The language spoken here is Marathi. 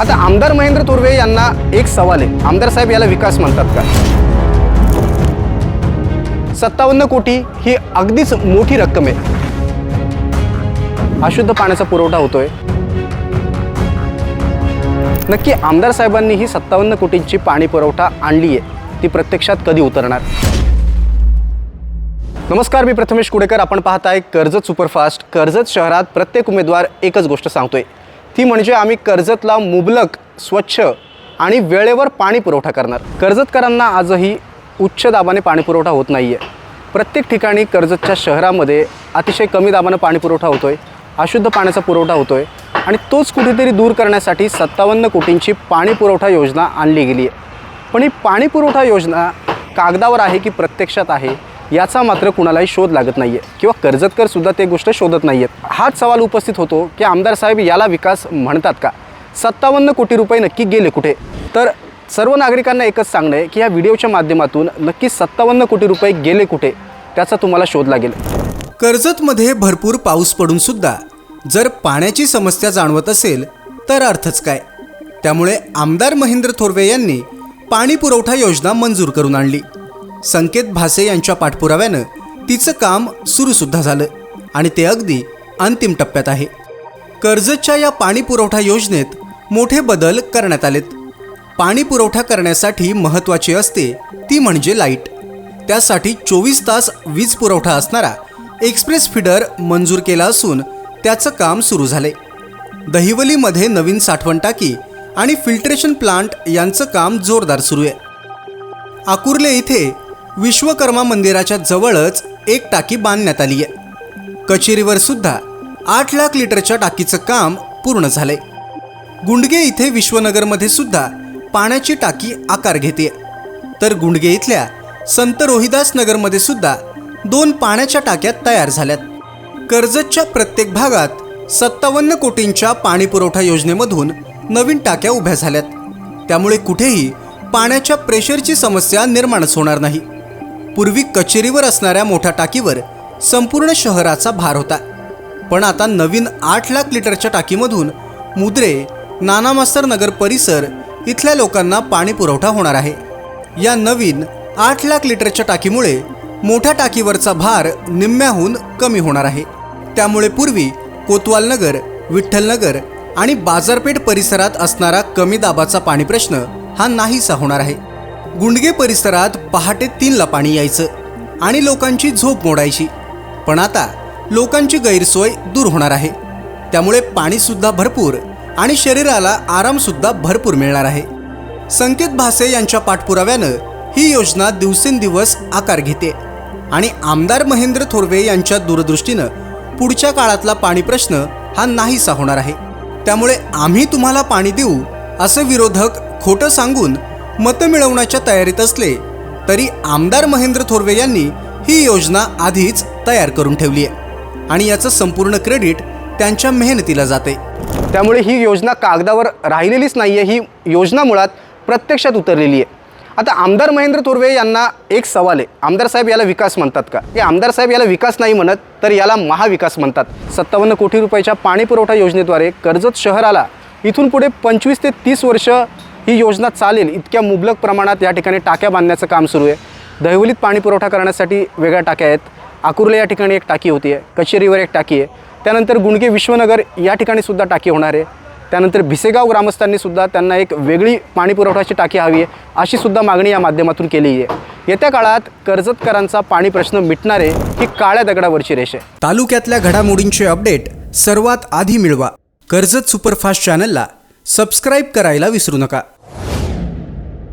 आता आमदार महेंद्र तुर्वे यांना एक सवाल आहे. आमदार साहेब याला विकास म्हणतात का? सत्तावन्न कोटी ही अगदीच मोठी रक्कम आहे. अशुद्ध पाण्याचा पुरवठा होतोय. नक्की आमदार साहेबांनी ही सत्तावन्न कोटींची पाणी पुरवठा आणली आहे. ती प्रत्यक्षात कधी उतरणार? नमस्कार मी प्रथमेश कुडेकर. आपण पाहताय कर्जत सुपरफास्ट. कर्जत शहरात प्रत्येक उमेदवार एकच गोष्ट सांगतोय. ती म्हणजे आम्ही कर्जतला मुबलक स्वच्छ आणि वेळेवर पाणी पुरवठा करणार. कर्जतकरांना आजही उच्च दाबाने पाणी पुरवठा होत नाही आहे प्रत्येक ठिकाणी कर्जतच्या शहरामध्ये अतिशय कमी दाबानं पाणी पुरवठा होतोय अशुद्ध पाण्याचा पुरवठा होतोय आणि तोच कुठेतरी दूर करण्यासाठी सत्तावन्न कोटींची पाणी पुरवठा योजना आणली गेली आहे पण ही पाणी पुरवठा योजना कागदावर आहे की प्रत्यक्षात आहे? याचा मात्र कुणालाही शोध लागत नाही आहे किंवा कर्जतकर सुद्धा ते गोष्ट शोधत नाही आहेत हाच सवाल उपस्थित होतो की आमदार साहेब याला विकास म्हणतात का? सत्तावन्न कोटी रुपये नक्की गेले कुठे? तर सर्व नागरिकांना एकच सांगणं आहे की या व्हिडिओच्या माध्यमातून नक्की सत्तावन्न कोटी रुपये गेले कुठे? त्याचा तुम्हाला शोध लागेल. कर्जतमध्ये भरपूर पाऊस पडून सुद्धा जर पाण्याची समस्या जाणवत असेल तर अर्थच काय? त्यामुळे आमदार महेंद्र थोरवे यांनी पाणी पुरवठा योजना मंजूर करून आणली. संकेत भासे यांच्या पाठपुराव्यानं तिचं काम सुरूसुद्धा झालं आणि ते अगदी अंतिम टप्प्यात आहे. कर्जतच्या या पाणी पुरवठा योजनेत मोठे बदल करण्यात आलेत. पाणी पुरवठा करण्यासाठी महत्त्वाची असते ती म्हणजे लाइट. त्यासाठी चोवीस तास वीज पुरवठा असणारा एक्सप्रेस फिडर मंजूर केला असून त्याचं काम सुरू झाले. दहिवलीमध्ये नवीन साठवण टाकी आणि फिल्ट्रेशन प्लांट यांचं काम जोरदार सुरू आहे. आकुर्ले इथे विश्वकर्मा मंदिराच्या जवळच एक टाकी बांधण्यात आली आहे. कचेरीवर सुद्धा आठ लाख लिटरच्या टाकीचं काम पूर्ण झालंय. गुंडगे इथे विश्वनगरमध्ये सुद्धा पाण्याची टाकी आकार घेते. तर गुंडगे इथल्या संत रोहिदास नगरमध्ये सुद्धा दोन पाण्याच्या टाक्या तयार झाल्यात. कर्जतच्या प्रत्येक भागात सत्तावन्न कोटींच्या पाणी पुरवठा योजनेमधून नवीन टाक्या उभ्या झाल्यात. त्यामुळे कुठेही पाण्याच्या प्रेशरची समस्या निर्माणच होणार नाही. पूर्वी कचेरीवर असणाऱ्या मोठ्या टाकीवर संपूर्ण शहराचा भार होता. पण आता नवीन आठ लाख लिटरच्या टाकीमधून मुद्रे नाना मास्तर नगर परिसर इथल्या लोकांना पाणी पुरवठा होणार आहे. या नवीन आठ लाख लिटरच्या टाकीमुळे मोठ्या टाकीवरचा भार निम्म्याहून कमी होणार आहे. त्यामुळे पूर्वी कोतवाल नगर विठ्ठलनगर आणि बाजारपेठ परिसरात असणारा कमी दाबाचा पाणी प्रश्न हा नाहीसा होणार आहे. गुंडगे परिसरात पहाटे तीनला पाणी यायचं आणि लोकांची झोप मोडायची. पण आता लोकांची गैरसोय दूर होणार आहे. त्यामुळे पाणीसुद्धा भरपूर आणि शरीराला आरामसुद्धा भरपूर मिळणार आहे. संकेत भासे यांच्या पाठपुराव्यानं ही योजना दिवसेंदिवस आकार घेते. आणि आमदार महेंद्र थोरवे यांच्या दूरदृष्टीनं पुढच्या काळातला पाणी प्रश्न हा नाहीसा होणार आहे. त्यामुळे आम्ही तुम्हाला पाणी देऊ असं विरोधक खोटं सांगून मतं मिळवण्याच्या तयारीत असले तरी आमदार महेंद्र थोरवे यांनी ही योजना आधीच तयार करून ठेवली आहे. आणि याचं संपूर्ण क्रेडिट त्यांच्या मेहनतीला जाते. त्यामुळे ही योजना कागदावर राहिलेलीच नाही आहे ही योजना मुळात प्रत्यक्षात उतरलेली आहे. आता आमदार महेंद्र थोरवे यांना एक सवाल आहे. आमदार साहेब याला विकास म्हणतात का? हे आमदार साहेब याला विकास नाही म्हणत तर याला महाविकास म्हणतात. सत्तावन्न कोटी रुपयाच्या पाणी पुरवठा योजनेद्वारे कर्जत शहराला इथून पुढे पंचवीस ते तीस वर्ष ही योजना चालेल इतक्या मुबलक प्रमाणात या ठिकाणी टाक्या बांधण्याचं काम सुरू आहे. दहिवलीत पाणी पुरवठा करण्यासाठी वेगळ्या टाक्या आहेत. आकुर्ले या ठिकाणी एक टाकी होती आहे कचेरीवर एक टाकी आहे. त्यानंतर गुणगे विश्वनगर या ठिकाणी सुद्धा टाकी होणार आहे. त्यानंतर भिसेगाव ग्रामस्थांनी सुद्धा त्यांना एक वेगळी पाणी पुरवठ्याची टाकी हवी आहे अशी सुद्धा मागणी या माध्यमातून केली आहे. येत्या काळात कर्जतकरांचा पाणी प्रश्न मिटणारे ही काळ्या दगडावरची रेष आहे. तालुक्यातल्या घडामोडींचे अपडेट सर्वात आधी मिळवा. कर्जत सुपरफास्ट चॅनलला सबस्क्राईब करायला विसरू नका.